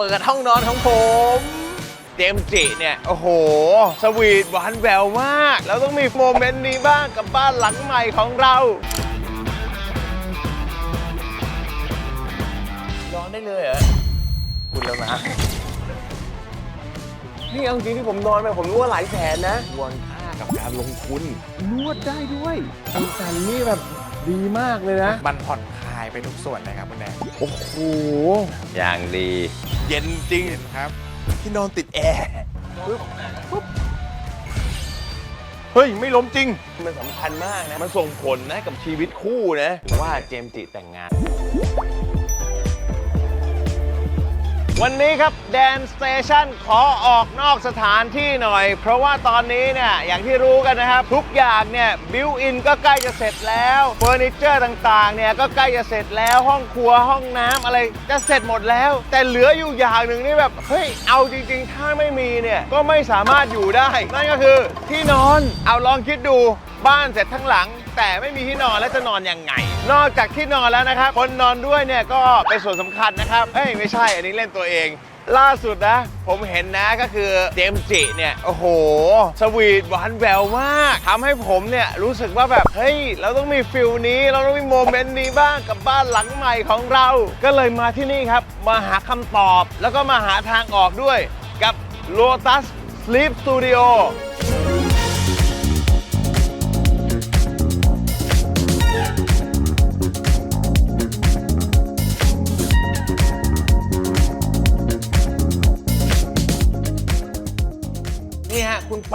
เปิดห้องนอนของผมเจมส์จิเนี่ย โอ้โห สวีทหวานแหววมาก แล้วต้องมีโมเมนต์นี้บ้างกับบ้านหลังใหม่ของเรานอนได้เลยเหรอคุณแล้วนะนี่เอาจริงที่ผมนอนไปผมรู้ว่าหลายแสนนะควรค่ากับการลงทุนนวดได้ด้วยอันสันนี่แบบดีมากเลยนะ มันผ่อนคลายไปทุกส่วนเลยครับคุณแดนโอ้โห อย่างดี เย็นจริงครับ ที่นอนติดแอร์ปึ๊บปึ๊บเฮ้ย ไม่ล้มจริง มันสำคัญมากนะ มันส่งผลนะกับชีวิตคู่นะ ว่าเจมส์จิแต่งงาน วันนี้ครับแดนสเตชันขอออกนอกสถานที่หน่อย เพราะว่าตอนนี้เนี่ยอย่างที่รู้กันนะครับ ทุกอย่างเนี่ยบิวอินก็ใกล้จะเสร็จแล้วเฟอร์นิเจอร์ต่างๆเนี่ยก็ใกล้จะเสร็จแล้วห้องครัวห้องน้ำอะไรจะเสร็จหมดแล้ว แต่เหลืออยู่อย่างหนึ่งนี่แบบเฮ้ยเอาจริงๆ ถ้าไม่มีเนี่ยก็ไม่สามารถอยู่ได้ นั่นก็คือที่นอนเอาลองคิดดูบ้านเสร็จทั้งหลัง แต่ไม่มีที่นอนแล้วจะนอนยังไง นอกจากที่นอนแล้วนะครับ คนนอนด้วยเนี่ยก็เป็นส่วนสำคัญนะครับเฮ้ยไม่ใช่ อันนี้เล่นตัวเอง ล่าสุดนะ ผมเห็นนะก็คือเจมส์จิเนี่ย โอ้โห สวีทหวานแหววมากทำให้ผมเนี่ยรู้สึกว่าแบบ เฮ้ย เราต้องมีฟิลนี้ เราต้องมีโมเมนต์นี้บ้างกับบ้านหลังใหม่ของเรา ก็เลยมาที่นี่ครับ มาหาคำตอบ แล้วก็มาหาทางออกด้วยกับ Lotus Sleep Studio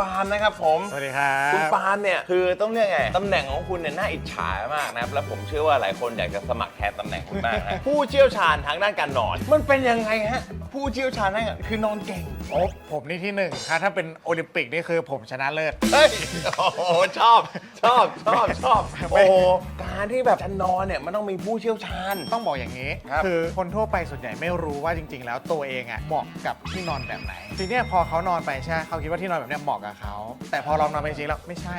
ปาล์มนะครับผม สวัสดีครับ คุณปาล์มเนี่ยคือต้องเรียกไงตำแหน่งของคุณเนี่ยน่าอิจฉามากนะครับแล้วผมเชื่อว่าหลายคนอยากจะสมัครแทนตำแหน่งคุณมากฮะผู้เชี่ยวชาญทางด้านการนอน มันเป็นยังไงฮะผู้เชี่ยวชาญนั่นอะคือนอนเก่งโอ้ผมนี่ที่หนึ่งครับถ้าเป็นโอลิมปิกนี่คือผมชนะเลิศเฮ้ยโอ้โหชอบชอบชอบชอบโอ้โหการที่แบบจะนอนเนี่ยมันต้องมีผู้เชี่ยวชาญต้องบอกอย่างนี้ครับคือคนทั่วไปส่วนใหญ่ไม่รู้ว่าจริง ๆ แล้วตัวเองอะเหมาะกับที่นอนแบบไหนทีเนี้ยพอเขานอนไปใช่ไหมเขาคิดว่าที่นอนแบบเนี้ยเหมาะกับเขาแต่พอลองนอนไปจริงๆแล้วไม่ใช่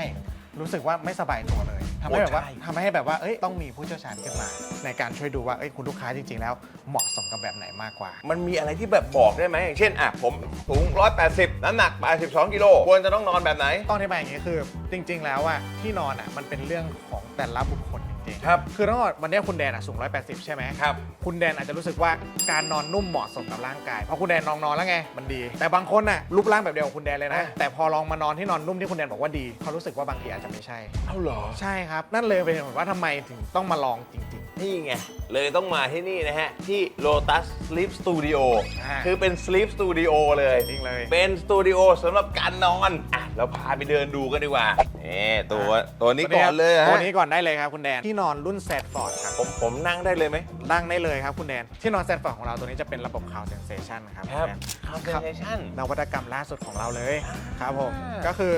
รู้สึกว่าไม่สบายตัวเลยทำให้แบบว่าโอ้ใช่ ทำให้แบบว่าเอ้ยต้องมีผู้เชี่ยวชาญขึ้นมา ในการช่วยดูว่าเอ้ยคุณลูกค้าจริง ๆ แล้วเหมาะสมกับแบบไหนมากกว่า มันมีอะไรที่แบบบอกได้ไหมอย่างเช่นอะผมสูง 180 น้ำหนัก 82กิโลควรจะต้องนอนแบบไหน ต้องอธิบายอย่างนี้คือจริง ๆ แล้วอะที่นอนอะมันเป็นเรื่องของแต่ละบุคคล จริงๆครับ คือต้องบอกวันนี้คุณแดนอะสูง 180 ใช่ไหมครับ คุณแดนอาจจะรู้สึกว่าการนอนนุ่มเหมาะสมกับร่างกาย เพราะคุณแดนนอนนอนแล้วไง มันดี แต่บางคนอะรูปร่างแบบเดียวกับคุณแดนเลยนะอะแต่พอลองมานอนที่นอนนุ่มที่คุณแดนบอกว่าดี เขารู้สึกว่าบางทีอาจจะไม่ใช่ เอ้าเหรอ ใช่ครับ นั่นเลยเป็นเหตุผลว่าทำไมถึงต้องมาลองจริง นี่ไง เลยต้องมาที่นี่นะฮะ ที่ Lotus Sleep Studio อ่า คือเป็น Sleep Studio เลยจริงเลย เป็นสตูดิโอสำหรับการนอนอะเราพาไปเดินดูกันดีกว่านี่ตัวตัวนี้ก่อนเลยๆฮะ ตัวนี้ก่อนได้เลยครับคุณแดน ที่นอนรุ่นแซดฟอร์ดครับ ผมผมนั่งได้เลยไหม นั่งได้เลยครับคุณแดน ที่นอนแซดฟอร์ดของเราตัวนี้จะเป็นระบบ Cloud Sensation ครับณแดน Concentration นวัตกรรมล่าสุดของเราเลยครับผม อ่า ก็คือ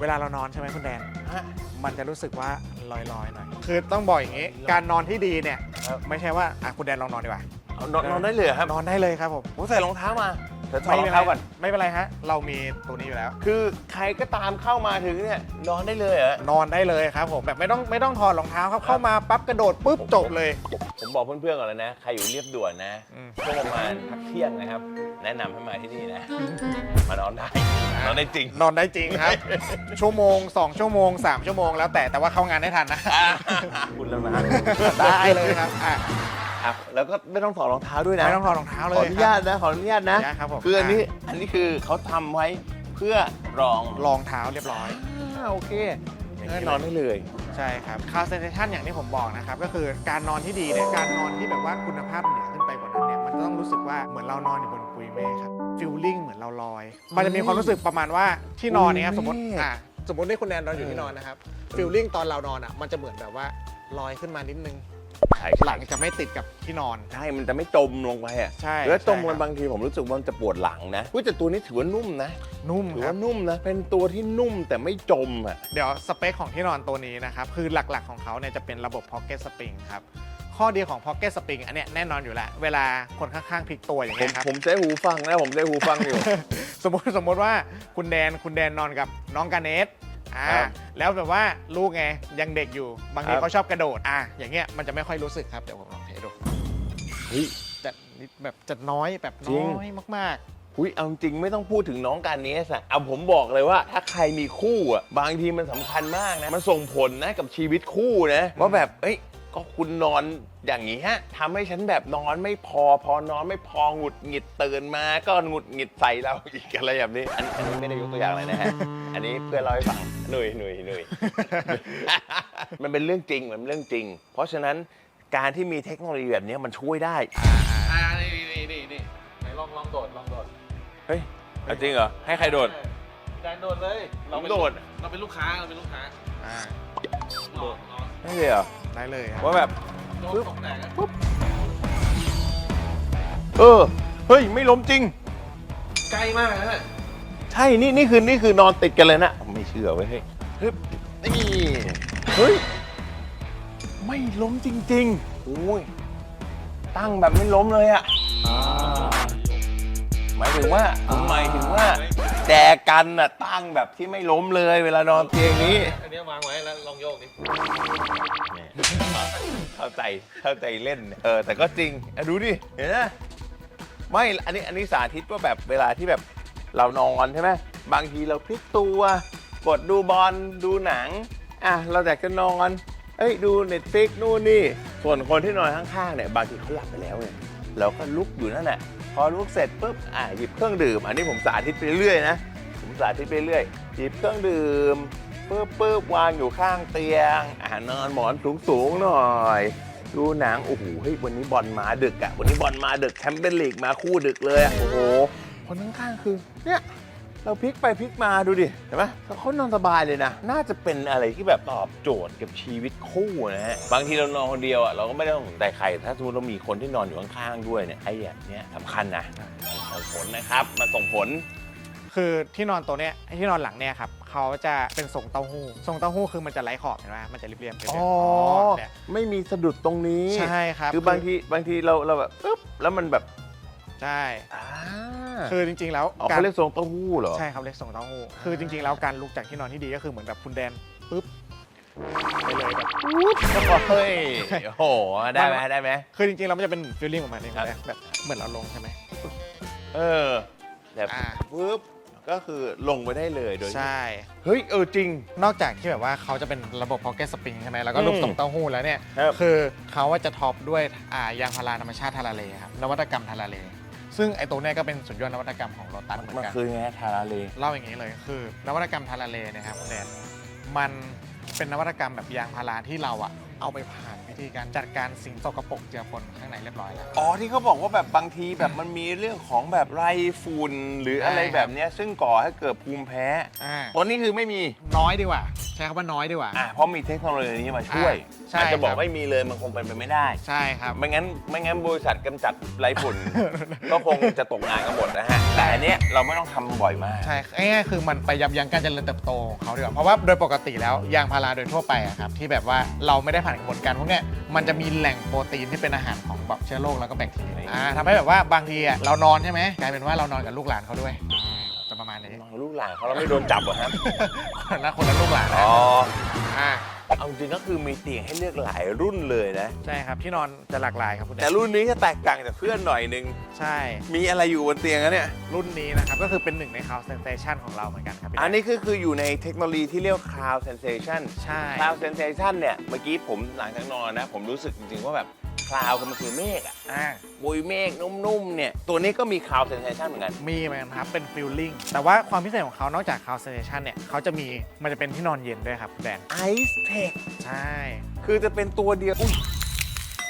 เวลาเรานอนใช่ไหมคุณแดน ฮะ มันจะรู้สึกว่าลอยๆหน่อย คือต้องบอกอย่างนี้ การนอนที่ดีเนี่ย ครับ ไม่ใช่ว่าอะคุณแดนลองนอนดีกว่า เอานอนนอนได้เลยเหรอครับนอนได้เลยครับผม ผมใส่รองเท้ามา เดี๋ยวถอดรองไม่เป็นไรเท้าก่อน ไม่เป็นไรฮะ เรามีตัวนี้อยู่แล้ว คือใครก็ตามเข้ามาถึงเนี่ยนอนได้เลยเหรอนอนได้เลยครับผมแบบไม่ต้องไม่ต้องถอดรองเท้าครับเข้ามาปั๊บกระโดดปุ๊บจบเลย ผมบอกเพื่อนๆก่อนเลยนะ ใครอยู่เรียบด่วนนะอืม ช่วงประมาณพักเที่ยงนะครับ แนะนำให้มาที่นี่นะ มานอนได้นอนได้จริง นอนได้จริงครับ ชั่วโมง 2 ชั่วโมง 3 ชั่วโมงแล้วแต่แต่ว่าเข้างานได้ทันนะอ่าคุณแล้วนะ ได้เลยครับอะ ครับ แล้วก็ไม่ต้องถอดรองเท้าด้วยนะไม่ต้องถอดรองเท้าเลขอยอนุคญารับตนะขออนุญาตนะได้ครับผมคืออันนี้อันนี้คือเขาทำไว้เพื่อรองรองเท้าเรียบร้อยอ่าโอเคอย่างนี้นอนได้เลยใช่ครับคา c เซนเ t ชันอย่างที่ผมบอกนะครับก็คือการนอนที่ดีเนี่ยการนอนที่แบบว่าคุณภาพเหนือขึ้นไปกว่านั้นเนี่ยมันจะต้องรู้สึกว่าเหมือนเรานอนอยู่บนปุยเมฆครับฟิลลิ่งเหมือนเราลอย มันจะมีความรู้สึกประมาณว่าที่นอนเนี่ยครับสมมติปุยเมฆอะสมมติที่คุณแนนนอนอยู่ที่นอนนะครับฟิลลิ่งตอนเรานอนอะมันจะเหมือนแบบว่าลอยขึ้นมานิดนึง ใช่หลังจะไม่ติดกับที่นอน ใช่มันจะไม่จมลงไปอะใช่แล้วจมใช่มันครับบางทีผมรู้สึกว่ามันจะปวดหลังนะอุ๊ยแต่ตัวนี้ถือว่านุ่มนะ นุ่มถือครับว่านุ่มนะ เป็นตัวที่นุ่มแต่ไม่จมอะเดี๋ยวสเปคของที่นอนตัวนี้นะครับ คือหลักๆของเขาเนี่ยจะเป็นระบบ Pocket Spring ครับข้อดีของ Pocket Spring อันเนี้ยแน่นอนอยู่แล้วเวลาคนข้างๆพลิกตัวอย่างผเงี้มยครับผมใช้หูฟังนะผมใช้หูฟังอยู่ สมมติสมมติว่าคุณแดนคุณแดนนอนกับน้องกาเนส อ่าครับ แล้วแบบว่าลูกไงยังเด็กอยู่ บางทีครับเขาชอบกระโดดอะอย่างเงี้ยมันจะไม่ค่อยรู้สึกครับเดี๋ยวผมลองเทสดูเฮ้ยจะจะนิดแบบจะน้อยแบบจริน้ง อยมาก อุ้ยเอาจริงไม่ต้องพูดถึงน้องการนี้สะเอาผมบอกเลยว่าถ้าใครมีคู่อะบางทีมันสำคัญมากนะ มันส่งผลนะกับชีวิตคู่นะ ว่าแบบ เอ้ย ก็คุณนอนอย่างนี้ฮะทำให้ฉันแบบนอนไม่พอ พอนอนไม่พอหงุดหงิดตื่นมา ก็หงุดหงิดใส่เราอีกอะไรแบบนี้ อันอันนี้ไม่ได้ยกตัวอย่างเลยนะฮะ อันนี้เพื่อนเราให้ฟังหนุ่ยหนุ่ยหนุ่ย มันเป็นเรื่องจริงมันเป็นเรื่องจริง เพราะฉะนั้นการที่มีเทคโนโลยีแบบนี้มันช่วยได้ อ่านี่นี่นี่นี่ไหนลองลองโดดลองโดดเฮ้ยเอาจริงเหรอ ให้ใครโดด แดนโดดเลย เราเป็นผมโดด เราเป็นลูกค้าเราเป็นลูกค้าๆอ่าโดดลองไม่เลยเหรอ ได้เลยครับว่าแบบโดดตกแตกอะเออ เฮ้ย ไม่ล้มจริง ใกล้มากนะใช่ นี่นี่คือนี่คือนอนติดกันเลยนะ ไม่เชื่อเว้ยเฮ้ยฮึบนี่เฮ้ย ไม่ล้มจริงๆโอ้ยตั้งแบบไม่ล้มเลยอะหมายถึงว่าหมายถึงว่าแจกันน่ะตั้งแบบที่ไม่ล้มเลย เวลานอนเตียงนี้ อันนี้วางไว้แล้วลองโยกดิ เข้าใจเข้าใจเล่นเออแต่ก็จริงอะดูดิเห็นไหมไม่อันนี้อันนี้สาธิตว่าแบบเวลาที่แบบเรานอนใช่ไหมบางทีเราพลิกตัวกดดูบอลดูหนังอะเราอยากจะนอนเอ้ยดูเน็ตฟิกนู่นนี่ ส่วนคนที่นอนข้างๆเนี่ยบางทีเขาหลับไปแล้วเนี่ยเราก็ลุกอยู่นั่นแหละพอลุกเสร็จปุ๊บอะหยิบเครื่องดื่ม อันนี้ผมสาธิตไปเรื่อยนะผมสาธิตไปเรื่อยหยิบเครื่องดื่ม ปึ๊บปึ๊บวางอยู่ข้างเตียง อ่านอนหมอนสูงสูงๆหน่อย ดูหนัง โอ้โหเฮ้ยวันนี้บอลมาดึกอะวันนี้บอลมาดึกแชมเปี้ยนลีกมาคู่ดึกเลยอะโอ้โห คนข้างๆคือ เนี่ย เราพลิกไปพลิกมาดูดิ เห็นไหมเขานอนสบายเลยนะ น่าจะเป็นอะไรที่แบบตอบโจทย์กับชีวิตคู่นะฮะ บางทีเรานอนคนเดียวอะเราก็ไม่ได้ต้องสนใจใคร ถ้าสมมติเรามีคนที่นอนอยู่ข้างๆด้วยเนี่ยไอ้อย่างเนี้ยสำคัญนะส่งผลนะครับมันส่งผล คือที่นอนตัวเนี้ยไอ้ที่นอนหลังเนี่ยครับเขาจะเป็นทรงเต้าหู้ทรงเต้าหู้คือมันจะไร้ขอบเห็นไหมมันจะเรียบๆเรียบๆอ๋อเนี่ย ไม่มีสะดุดตรงนี้ใช่ครับคือบางทีบางทีเราเราแบบปึ๊บแล้วมันแบบใช่อ่าคือจริง ๆ แล้วอ๋อเขาเรียกทรงเต้าหู้เหรอ ใช่ครับเรียกทรงเต้าหู้คือจริง ๆ แล้วการลุกจากที่นอนที่ดีก็คือเหมือนแบบคุณแดนปุ๊บไปเลยแบบ เฮ้ยโอ้โหได้ไหมได้ไหมคือจริงๆเรามันจะเป็นฟีลลิ่งของมันเองครับนะแบบเหมือนเราลงใช่ไหมเออแบบอ่า ปึ๊บ ก็คือลงไปได้เลยโดยที่ใช่ เฮ้ยเออจริง นอกจากที่แบบว่าเขาจะเป็นระบบ pocket spring ใช่ไหมแล้วก็ลูกอืมส่งเต้าหู้แล้วเนี่ย ครับ คือเขาว่าจะท็อปด้วยอ่ายางพาราธรรมชาติทาราเลครับ นวัตกรรมทาราเล ซึ่งไอ้ตัวเนี้ยก็เป็นสุดยอดนวัตกรรมของโรตัสเหมือนมันกัน คือไงทาราเล เล่าอย่างนี้เลยคือนวัตกรรมทาราเลเนะครับคุณแดนมันเป็นนวัตกรรมแบบยางพาราที่เราอะเอาไปผ่าน วิธีการจัดการสิ่งสกปรกเจือปนข้างในเรียบร้อยแล้ว อ๋อที่เขาบอกว่าแบบบางทีแบบมันมีเรื่องของแบบไรฝุ่นหรืออะไรใช่ครับแบบเนี้ยซึ่งก่อให้เกิดภูมิแพ้อ่าตัวนี้คือไม่มีน้อยดีกว่า ใช้คำว่าน้อยดีกว่า อะเพราะมีเทคโนโลยีนี้มาช่วยอ่าใช่อาจจะบอกครับ ไม่มีเลยมันคงเป็นไปไม่ได้ ใช่ครับ ไม่งั้นไม่งั้นบริษัทกำจัดไรฝุ่น ก็คงจะตกงานกันหมดนะฮะ แต่อันเนี้ยเราไม่ต้องทำบ่อยมาก ใช่ง่ายๆคือมันไปยับยั้งการเจริญเติบโตของเขาดีกว่าเพราะว่าโดยปกติแล้วยางพาราโดยทั่วไปอะครับที่แบบว่าเราไม่ได้ผ่านกระบวนการพวกเนี้ยมันจะมีแหล่งโปรตีนที่เป็นอาหารของแบบเชื้อโรคแล้วก็แบคทีเรียอ่าทำให้แบบว่าบางทีอะเรานอนใช่ไหมกลายเป็นว่าเรานอนกับลูกหลานเขาด้วยจะประมาณนี้ ลูกหลานเขาเราไม่โดนจับเหรอครับ คนละคนละลูกหลานนะอ๋ออ่า เอาจริงก็คือมีเตียงให้เลือกหลายรุ่นเลยนะ ใช่ครับที่นอนจะหลากหลายครับคุณแดแต่นรุ่นนี้จะแตกต่างจากเพื่อนหน่อยนึง ใช่มีอะไรอยู่บนเตียงอะเนี่ย รุ่นนี้นะครับก็คือเป็นหนึ่งใน Cloud Sensation ของเราเหมือนกันครับพี่แดอันนี้คือคืออยู่ในเทคโนโลยีที่เรียกว่า cloud sensation ใช่ cloud sensation เนี่ย เมื่อกี้ผมหลังจากนอนนะ ผมรู้สึกจริงๆว่าแบบ cloud มันคือเมฆอะอ่าปุยเมฆนุ่มๆเนี่ยตัวนี้ก็มี cloud sensation เหมือนกัน มีเหมือนกันครับเป็นฟิลลิ่งแต่ว่าความพิเศษของเขานอกจาก Cloud Sensation เนี่ยเขาจะมีมันจะเป็นที่นอนเย็นด้วยครับคุณแดน ice tech ใช่ คือจะเป็นตัวเดียวอุ๊ย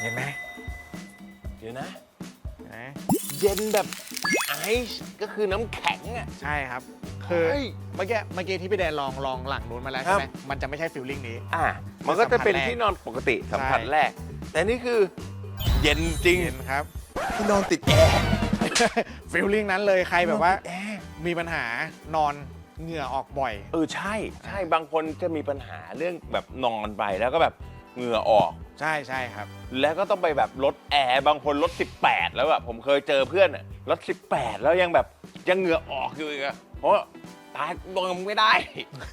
เห็นไหมเดี๋ยวนะ เห็นไหมเย็นแบบไอซ์ก็คือน้ำแข็งอะใช่ครับ คือเฮ้ยเมื่อกี้เมื่อกี้ที่พี่แดนลองลองหลังนู้นมาแล้วครัใช่บไหมมันจะไม่ใช่ฟิลลิ่งนี้ อะมันก็จะเป็นสัมผัสแรกที่นอนปกติสัมผัสใช่ แรก แต่นี่คือเย็นจริงเย็นครับ ที่นอนติดแอร์ ฟิลลิ่งนั้นเลยใครแบบว่าแอร์มีปัญหานอนเหงื่อออกบ่อย เออใช่ ใช่บางคนจะมีปัญหาเรื่องแบบนอนไปแล้วก็แบบเหงื่อออก ใช่ใช่ครับ แล้วก็ต้องไปแบบลดแอร์บางคนลด 18 แล้วแบบผมเคยเจอเพื่อนอะลด 18 แล้วยังแบบยังเหงื่อออกอยู่อีกอะเพราะว่า ตายนอนไม่ได้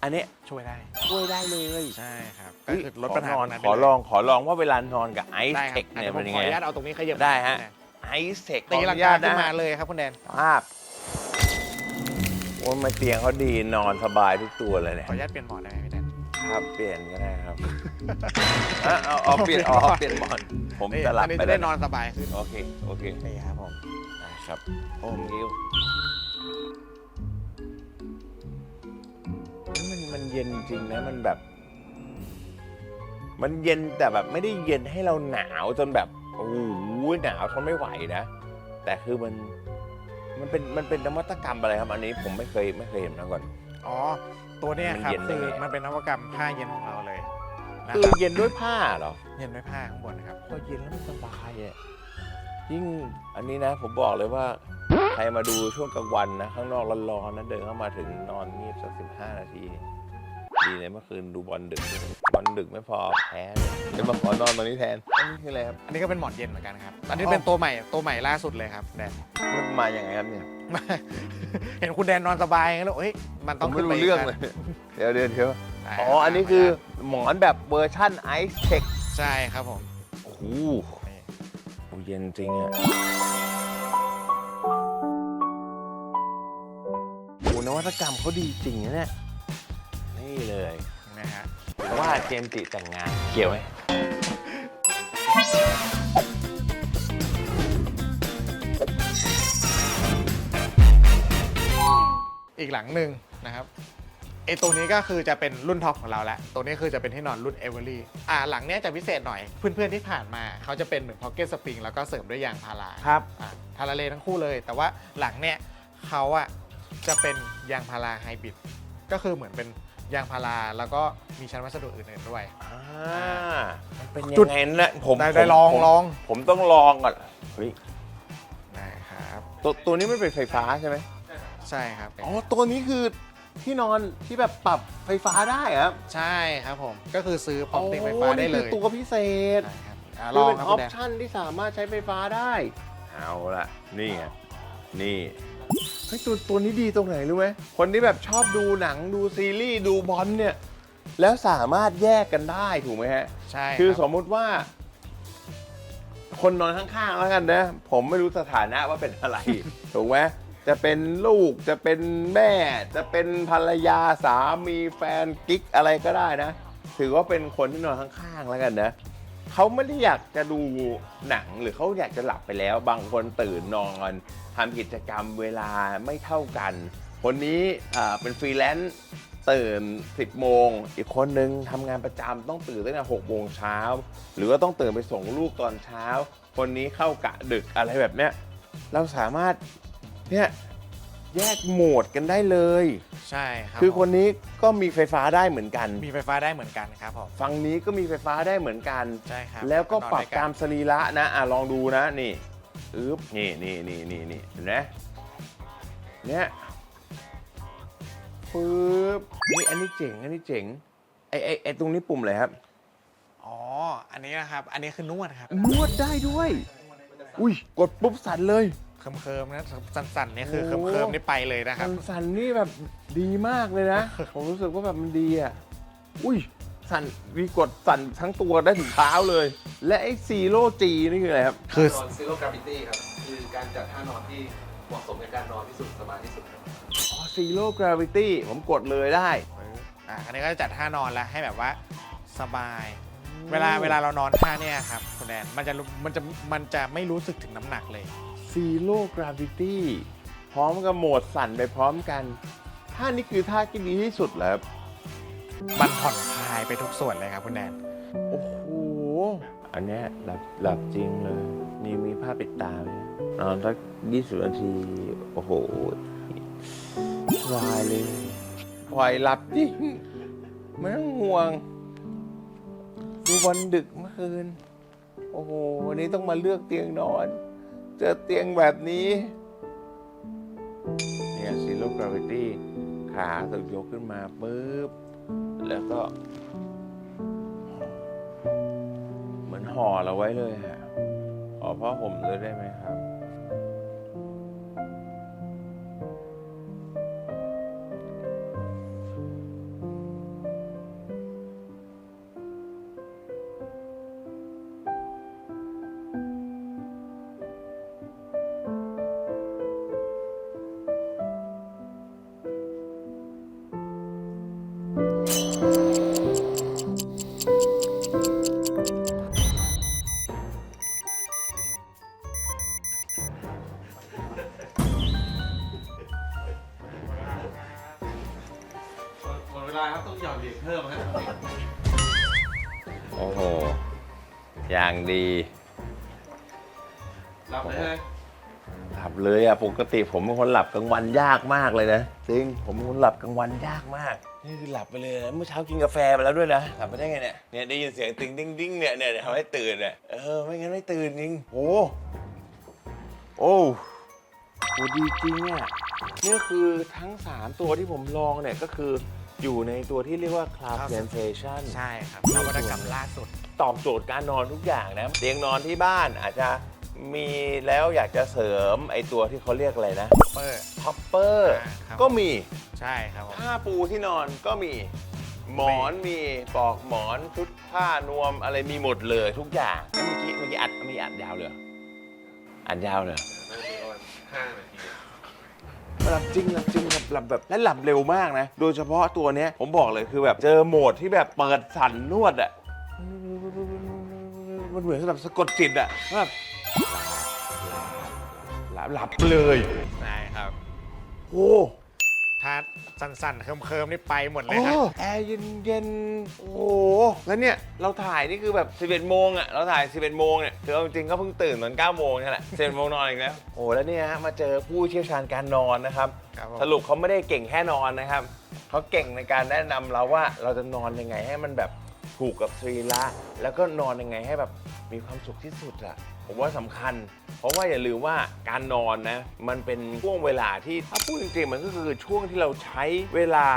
อันเนี้ยช่วยได้ ช่วยได้เลยใช่ครับก็เฮ้ยคือลดปัญหาขอนอนตรงนั้นขอไปเยลองขอลองว่าเวลานอนกับไอซ์ได้คเทรับคอะเนี่เดี๋ยยวผเป็นมยังขอไง อนุญาตเอาตรงนี้ขยับได้ฮะนไอซ์เทคตีลังกาขึ้นมาเลยครับคุณแดนภาพโอ้ยมาเตียงเขาดีนอนสบายทุกตัวเลยเนี่ยขออนุญาตเปลี่ยนหมอนได้ไหมพี่แดน ครับเปลี่ยนก็ได้ครับอะเอาเอาเปลี่ยนอ๋อเปลี่ยนหมอนผมนี่จะหลับอันนี้ไปจะแล้ได้วนอนสบายขึ้นโอเคโอเคนี่ครับผมได้ครับ โอ้มกิ้ มันมันเย็นจริงนะมันแบบ มันเย็นแต่แบบไม่ได้เย็นให้เราหนาวจนแบบโอ้โหหนาวทนไม่ไหวนะ แต่คือมันมันเป็นมันเป็นนวัตกรรมอะไรครับ อันนี้ผมไม่เคยไม่เคยเห็นมาก่อน อ๋อ ตัวเนี้ยครับมันเย็นได้คือไง มันเป็นนวัตกรรมผ้าเย็นของเราเลยนะคือครับเย็นด้วยผ้าเหรอ เย็นด้วยผ้าข้างบนนะครับ พอเย็นแล้วมันสบายอะยิ่งอันนี้นะ ผมบอกเลยว่า ใครมาดูช่วงกลางวันนะ ข้างนอกร้อนๆนะเดินเข้ามาถึงนอนเงียบสักสิบห้านาที ดีเลยเมื่อคืนดูบอลดึกบอลดึกไม่พอแพ้เลยจะมาขอนอนตรงนี้แทนอันนี้คืออะไรครับ อันนี้ก็เป็นหมอนเย็นเหมือนกันครับ อันนี้อ๋อเป็นตัวใหม่ตัวใหม่ล่าสุดเลยครับแดนมันมาอย่างไงครับเนี่ย เห็นคุณแดนนอนสบายงั้นแล้วเฮ้ยมันผต้องมขึ้ไม่นไปรู้เรื่องกเลขั้ยเดี๋ยวเดี๋ยวเดี๋ยวใช่อ๋อ อันนี้คือหมอนแบบเวอร์ชั่นไอซ์เทคใช่ครับผม โอ้โหนี่โอ้เย็นจริงอะโอ้นวัตกรรมเขาดีจริงนะเนี่ย นี่เลยนะฮะแต่ว่าเจมส์จิแต่งงานเกี่ยวไหมอีกหลังหนึ่งนะครับไอตัวนี้ก็คือจะเป็นรุ่นท็อปของเราแล้ว ตัวนี้คือจะเป็นที่นอนรุ่นเอเวอรี่อ่าหลังเนี้ยจะพิเศษหน่อย เพื่อนๆที่ผ่านมา เขาจะเป็นเหมือนพ็อกเก็ตสปริงแล้วก็เสริมด้วยยางพาราครับอ่าพาราเลทั้งคู่เลย แต่ว่าหลังเนี้ยเขาอะจะเป็นยางพาราไฮบริดก็คือเหมือนเป็น ยางพาราแล้วก็มีชั้นวัสดุอื่นๆด้วย อ่ามันเป็นจุยัด งไงนะผมได้ผมได้ลองผมลองผมต้องลองก่อนเฮ้ยนะครับ ตัวตัวนี้ไม่เป็นไฟฟ้าใช่ไหมใช่ครับ อ๋อตัวนี้คือที่นอนที่แบบปรับไฟฟ้าได้ครับใช่ครับผมก็คือซื้อพร้อมติดไฟฟ้าได้เลนี่ยคือตัวพิเศษใช่ครับอะลคือองเป็นครับอคุอณปแดนชั่นที่สามารถใช้ไฟฟ้าได้ เอาละนี่ไงนี่เฮ้ยตัวตัวนี้ดีตรงไหนรู้ไหมคนที่แบบชอบดูหนังดูซีรีส์ดูบอลเนี่ย แล้วสามารถแยกกันได้ถูกไหมฮะ ใช่คือรับสมมุติว่า คนนอนข้างๆแล้วกันนะ ผมไม่รู้สถานะว่าเป็นอะไร ถูกไหมจะเป็นลูกจะเป็นแม่ จะเป็นภรรยาสามีแฟนกิ๊กอะไรก็ได้นะ ถือว่าเป็นคนที่นอนข้างๆแล้วกันนะ เขาไม่ได้อยากจะดูหนังหรือเขาอยากจะหลับไปแล้ว บางคนตื่นนอนทำกิจกรรมเวลาไม่เท่ากัน คนนี้เป็นฟรีแลนซ์ตื่น 10 โมง อีกคนนึงทำงานประจำต้องตื่นตั้งแต่6โมงเช้า หรือว่าต้องตื่นไปส่งลูกตอนเช้า คนนี้เข้ากะดึกอะไรแบบเนี้ยเราสามารถเนี่ย แยกโหมดกันได้เลย ใช่ครับคือผมคนนี้ก็มีไฟฟ้าได้เหมือนกัน มีไฟฟ้าได้เหมือนกันครับผม ฝั่งนี้ก็มีไฟฟ้าได้เหมือนกัน ใช่ครับแล้วก็ปรับนอนด้วยนตามสรีระนะอะลองดูนะนี่อึ๊บนี่นี่นี่นี่นี่เห็นไหมเนี่ยปึ๊บนี่อันนี้เจ๋งอันนี้เจ๋งไอไอไอตรงนี้ปุ่มอะไรครับ อ๋อ อันนี้นะครับ อันนี้คือนวดครับ นวดได้ด้วย อุ้ยกดปุ๊บสั่นเลย เคิมๆนะสั่นๆเนี่ยคือโอ้ เคิมๆนี่ไปเลยนะครับ สั่นสั่นนี่แบบดีมากเลยนะ ผมรู้สึกว่าแบบมันดีอะ อุ้ย สั่นมีกดสั่นทั้งตัวได้ถึงเท้าเลย และไอ้ซีโร่จีนี่คืออะไรครับ คือนอน zero gravity ครับ คือการจัดท่านอนที่เหมาะสมในการนอนที่สุดสบายที่สุดครับ อ๋อซีโร่กราวิตี้ผมกดเลยได้ อะอันนี้ก็จะจัดท่านอนแล้วให้แบบว่าสบาย เวลาเวลาเรานอนท่าเนี่ยครับคุณแดนมันจะรู้มันจะมันจะไม่รู้สึกถึงน้ำหนักเลย ซีโร่กราวิตี้พร้อมกับโหมดสั่นไปพร้อมกัน ท่านี้คือท่าที่ดีที่สุดแล้วมันผ่อนคลายไปทุกส่วนเลยครับคุณแดน โอ้โห อันเนี้ยหลับหลับจริงเลยมีมีผ้าปิดตาไหมนอนสักยี่สิบนาที โอ้โหสบายเลยปล่อยหลับจริงไม่ต้องห่วง ดูวันดึกเมื่อคืน โอ้โหวันนี้ต้องมาเลือกเตียงนอน เจอเตียงแบบนี้ เนี่ยซีโร่กราฟิตี้ขาถูกยกขึ้นมาปุ๊บ แล้วก็ เหมือนห่อเราไว้เลยฮะห่อพ่อผมเลยได้ไหมครับ บเลยใช่ไหมหลับเลยอะปกติผมเป็นคนหลับกลางวันยากมากเลยนะจริงผมเป็นคนหลับกลางวันยากมากนี่คือหลับไปเลยนะเมื่อเช้ากินกาแฟไปแล้วด้วยนะหลับไปได้ไงเนี่ยเนี่ยได้ยินเสียงติงดิ้งดิ้งเนี่ยเนี่ยทำให้ตื่นเนี่ยเออไม่งั้นไม่ตื่นจริงโอ้โอ้โหดีจริงอะนี่คือทั้ง 3 ตัวที่ผมลองเนี่ยก็คืออยู่ในตัวที่เรียกว่า Cloud Cloud Sensation ใช่ครับนวัตกรรมล่าสุด ตอบโจทย์การนอนทุกอย่างนะ เตียงนอนที่บ้านอาจจะ มีแล้วอยากจะเสริมไอตัวที่เขาเรียกอะไรนะเปอร์ ท็อปเปอร์อ่าครับ ก็มีใช่ครับผม ผ้าปูที่นอนก็มี หมอนมีปลอกหมอนชุดผ้านวมอะไรมีหมดเลยทุกอย่างเมื่อกี้เมื่อกี้อัดไม่อัดยาวเลยเหรออัดยาวเลยเหรอน่าจะประมาณห้านาทีหลับจริงหลับจริงหลับหลับแบบและหลับเร็วมากนะ โดยเฉพาะตัวเนี้ยผมบอกเลยคือแบบเจอโหมดที่แบบเปิดสั่นนวดอะมันเหมือนแบบสะกดจิตอะแบบ หลับหลับเลยใช่ครับ โอ้ถ้าสั้นๆ เคิมๆ นี่ไปหมดเลยโอ้ครับแอร์เย็นเย็นๆ โอ้โห แล้วเนี่ย เราถ่ายนี่คือแบบ 11 โมงอะเราถ่าย 11 โมงเนี่ยคือเอาจริงๆ ก็เพิ่งตื่นตอน 9 โมงนี่แหละ11โมงนอนอีกแล้ว โอ้แล้วเนี่ยฮะ มาเจอผู้เชี่ยวชาญการนอนนะครับ ครับผม สรุปเขาไม่ได้เก่งแค่นอนนะครับ เขาเก่งในการแนะนำเราว่าเราจะนอนยังไงให้มันแบบ ถูกกับสรีระแล้วก็นอนยังไงให้แบบมีความสุขที่สุดอะผมว่าสำคัญ เพราะว่าอย่าลืมว่าการนอนนะ มันเป็นช่วงเวลาที่ถ้าพูดจริงๆมันก็คือช่วงที่เราใช้เวลา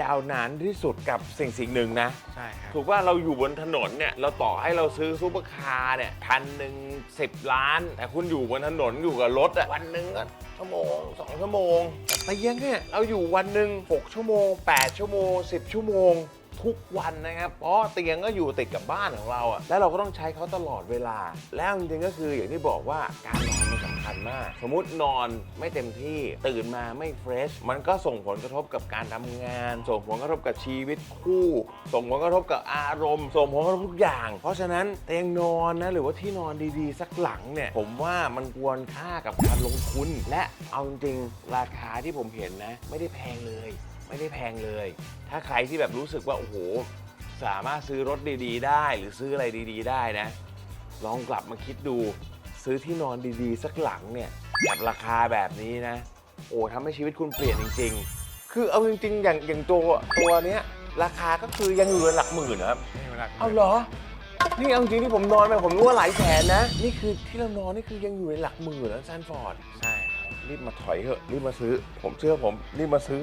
ยาวนานที่สุดกับสิ่งสิ่งหนึ่งนะ ใช่ครับ ถูกว่าเราอยู่บนถนนเนี่ยเราต่อให้เราซื้อซูเปอร์คาร์เนี่ยพันหนึ่งสิบล้าน แต่คุณอยู่บนถนนอยู่กับรถอะวันหนึ่งก็ชั่วโมงสองชั่วโมงแต่เตียงเนี่ยเราอยู่วันหนึ่ง6ชั่วโมง8ชั่วโมง10ชั่วโมง ทุกวันนะครับเพราะเตียงก็อยู่ติดกับบ้านของเราอะแล้วเราก็ต้องใช้เขาตลอดเวลา แล้วจริงๆก็คืออย่างที่บอกว่าการนอนมันสำคัญมาก สมมตินอนไม่เต็มที่ตื่นมาไม่เฟรชมันก็ส่งผลกระทบกับการทำงาน ส่งผลกระทบกับชีวิตคู่ ส่งผลกระทบกับอารมณ์ ส่งผลกระทบทุกอย่าง เพราะฉะนั้นเตียงนอนนะหรือว่าที่นอนดีๆ สักหลังเนี่ยผมว่ามันควรค่ากับการลงทุน และเอาจริงๆราคาที่ผมเห็นนะ ไม่ได้แพงเลย ไม่ได้แพงเลย ถ้าใครที่แบบรู้สึกว่า โอ้โห สามารถซื้อรถดีๆ ได้ หรือซื้ออะไรดีๆ ได้นะ ลองกลับมาคิดดู ซื้อที่นอนดีๆ สักหลังเนี่ยกับราคาแบบนี้นะ โอ้ทำให้ชีวิตคุณเปลี่ยนจริง ๆ คือเอาจริงๆ อย่างอย่างตัวตัวเนี้ยราคาก็คือยังอยู่ในหลักหมื่นนะครับนี่เวลาเอาเหรอ นี่เอาจริงที่ผมนอนไปผมรู้ว่าหลายแสนนะ นี่คือที่เรานอนนี่คือยังอยู่ในหลักหมื่นนะแซนฟอร์ด ใช่ครับรีบมาถอยเถอะ รีบมาซื้อ ผมเชื่อผม รีบมาซื้อ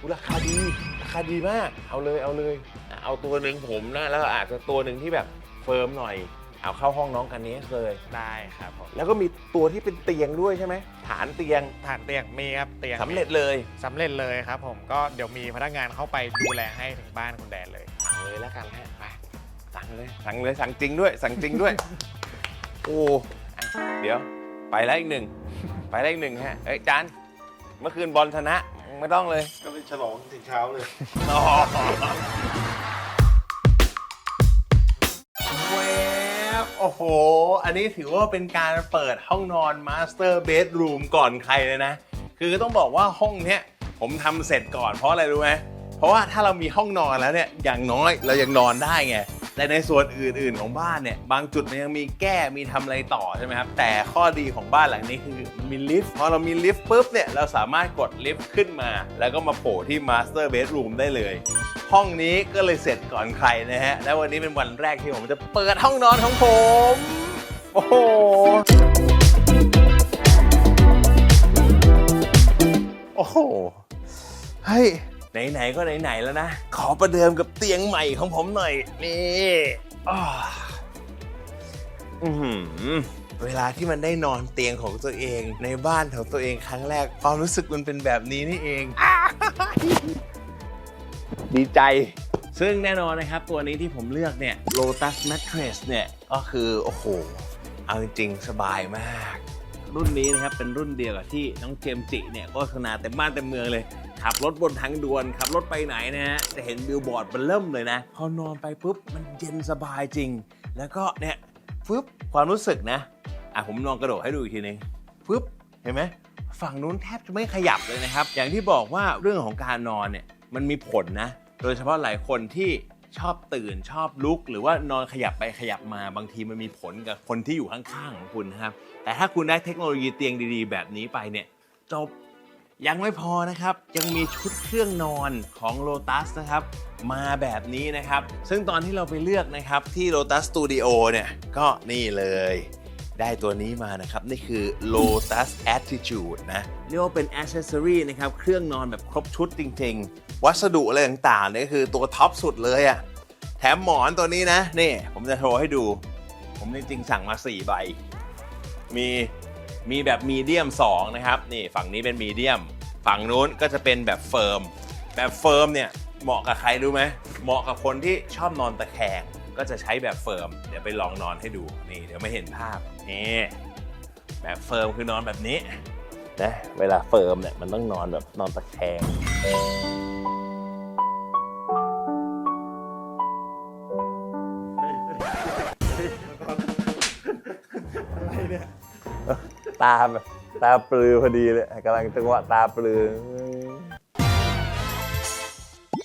อุ๊ยราคาดี ราคาดีมาก เอาเลยเอาเลยอะเอาตัวหนึ่งผมนะ แล้วก็อาจจะตัวหนึ่งที่แบบเฟิร์มหน่อย เอาเข้าห้องน้องกันเนสเลย ได้ครับผมแล้วก็มีตัวที่เป็นเตียงด้วยใช่ไหม ฐานเตียงฐานเตียงมีครับเตียงสำเร็จเลย สำเร็จเลยครับผมก็เดี๋ยวมีพนักงานเข้าไปดูแลให้ถึงบ้านคุณแดนเลย สั่งเลยแล้วกันฮะไปสั่งเลย สั่งเลยสั่งจริงด้วย สั่งจริงด้วย โอ้อะเดี๋ยว ไปแล้วอีกหนึ่ง ไปแล้วอีกหนึ่งฮะเอ้ยจานเมื่อคืนบอลชนะ ไม่ต้องเลยก็เป็นฉลองถึงเช้าเลย อ๋อแวบโอ้โห อันนี้ถือว่าเป็นการเปิดห้องนอนมาสเตอร์เบดรูมก่อนใครเลยนะ คือต้องบอกว่าห้องเนี้ยผมทำเสร็จก่อนเพราะอะไรรู้ไหมเพราะว่าถ้าเรามีห้องนอนแล้วเนี่ยอย่างน้อยเรายังนอนได้ไง แต่ในส่วนอื่นๆของบ้านเนี่ย บางจุดมันยังมีแก้มีทำอะไรต่อใช่ไหมครับ แต่ข้อดีของบ้านหลังนี้คือมีลิฟต์พอเรามีลิฟต์ปุ๊บเนี่ยเราสามารถกดลิฟต์ขึ้นมา แล้วก็มาโผล่ที่มาสเตอร์เบดรูมได้เลย ห้องนี้ก็เลยเสร็จก่อนใครนะฮะ และวันนี้เป็นวันแรกที่ผมจะเปิดห้องนอนของผม โอ้โหโอ้โหเฮ้ย ไหนๆก็ไหนๆแล้วนะ ขอประเดิมกับเตียงใหม่ของผมหน่อย นี่อ้าอื้อหือเวลาที่มันได้นอนเตียงของตัวเอง ในบ้านของตัวเองครั้งแรก ความรู้สึกมันเป็นแบบนี้นี่เอง ดีใจ ซึ่งแน่นอนนะครับ ตัวนี้ที่ผมเลือกเนี่ย Lotus Mattress เนี่ย ก็คือ โอ้โห เอาจริงๆ สบายมาก รุ่นนี้นะครับ เป็นรุ่นเดียวกับที่น้องเจมส์จิเนี่ยโฆษณาเต็มบ้านเต็มเมืองเลย ขับรถบนทางด่วนขับรถไปไหนนะฮะจะเห็นบิลบอร์ดมันเริ่มเลยนะ พอนอนไปปุ๊บมันเย็นสบายจริง แล้วก็เนี่ยฟึบความรู้สึกนะอะผมลองกระโดดให้ดูอีกทีนึงฟึบเห็นไหมฝั่งนู้นแทบจะไม่ขยับเลยนะครับ อย่างที่บอกว่าเรื่องของการนอนเนี่ยมันมีผลนะ โดยเฉพาะหลายคนที่ชอบตื่นชอบลุก หรือว่านอนขยับไปขยับมาบางทีมันมีผลกับคนที่อยู่ข้างๆของคุณนะครับ แต่ถ้าคุณได้เทคโนโลยีเตียงดีๆ แบบนี้ไปเนี่ยจบ ยังไม่พอนะครับ ยังมีชุดเครื่องนอนของ Lotus นะครับ มาแบบนี้นะครับ ซึ่งตอนที่เราไปเลือกนะครับที่ Lotus Studio เนี่ยก็นี่เลย ได้ตัวนี้มานะครับ นี่คือ Lotus Attitude นะเรียกว่าเป็น accessory นะครับ เครื่องนอนแบบครบชุดจริงๆ วัสดุอะไรต่างๆเนี่ยคือตัวท็อปสุดเลยอะแถมหมอนตัวนี้นะ นี่ ผมจะโชว์ให้ดู ผมจริงๆสั่งมา 4 ใบ มี มีแบบมีเดียม2นะครับนี่ฝั่งนี้เป็นมีเดียม ฝั่งนู้นก็จะเป็นแบบเฟิร์มแบบเฟิร์มเนี่ยเหมาะกับใครรู้ไหมเหมาะกับคนที่ชอบนอนตะแคงก็จะใช้แบบเฟิร์มเดี๋ยวไปลองนอนให้ดูนี่เดี๋ยวไม่เห็นภาพนี่แบบเฟิร์มคือนอนแบบนี้นะเวลาเฟิร์มเนี่ยมันต้องนอนแบบนอนตะแคง ตาแบบตาปลือพอดีเลยกำลังจังหวะตาปลือ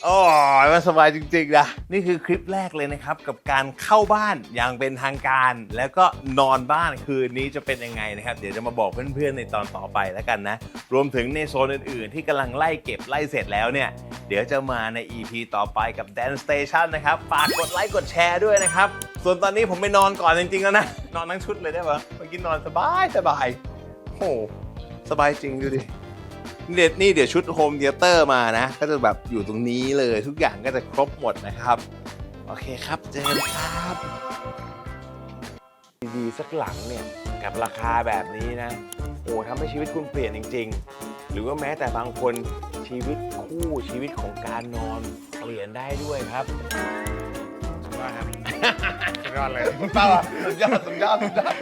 โอ้ยมันสบายจริงๆนะนี่คือคลิปแรกเลยนะครับ กับการเข้าบ้านอย่างเป็นทางการ แล้วก็นอนบ้านคืนนี้จะเป็นยังไงนะครับ เดี๋ยวจะมาบอกเพื่อนๆในตอนต่อไปแล้วกันนะ รวมถึงในโซนอื่นๆ ที่กำลังไล่เก็บไล่เสร็จแล้วเนี่ย เดี๋ยวจะมาใน EP ต่อไปกับ Dance Station นะครับ ฝากกดไลค์กดแชร์ด้วยนะครับ ส่วนตอนนี้ผมไปนอนก่อนจริงๆแล้วนะ นอนทั้งชุดเลยได้ปะเมื่อกี้นอนสบายสบายโอ้สบายจริงดูดิ เด็ดนี่เดี๋ยวชุดโฮมเทเตอร์มานะ ก็จะแบบอยู่ตรงนี้เลยทุกอย่างก็จะครบหมดนะครับ โอเคครับเจอกันครับดีๆสักหลังเนี่ยกับราคาแบบนี้นะ โอ้ทำให้ชีวิตคุณเปลี่ยนจริง ๆ หรือว่าแม้แต่บางคนชีวิตคู่ชีวิตของการนอนเปลี่ยนได้ด้วยครับสุดยอดครับสุดยอดเลยสุดยอดสุดยอดสุดยอด